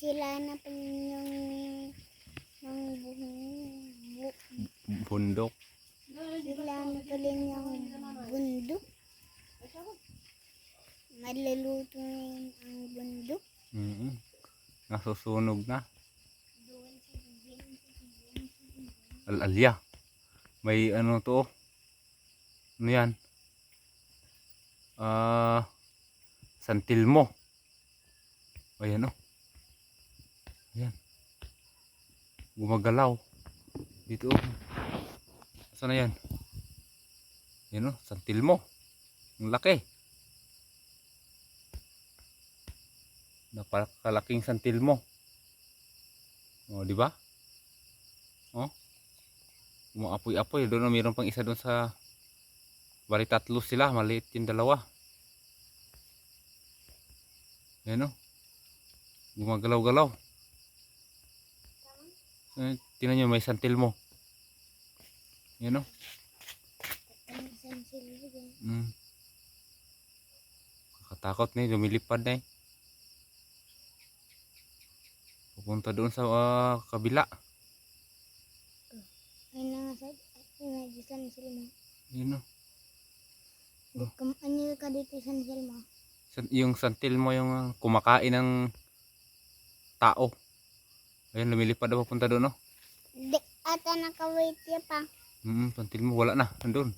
sila na pag yung ng bu, Bundok. sila na pala yung bundok. Maluluto na yun ang bundok. Mm Nasusunog na. Al-alya. May ano to. oh. Ano yan? Ah, santilmo. Ayan oh. Ayan. Gumagalaw. Dito oh. Saan na yan? Ayan oh, santilmo. Ang laki. Napakalaking santilmo. Oh, di ba? Oh. Umaapoy-apoy. Doon na mayroon pang isa doon sa Bali tatlo sila, maliit yung dalawa. Ayan o. Gumagalaw-galaw. Eh, tingnan nyo, may santil mo. Ayan o. Dyan. Mm. Kakatakot na eh, lumilipad na eh. Pupunta doon sa ah, kabila. Ay na nga sa ay san sila mo. Ayan o. Kam ano ka dito san sila mo. Yung santil mo yung kumakain ng tao. Ayan, lumilipad na papunta doon, no? Di ata nakawait ya pa. Mm, santil mo, wala na, andun.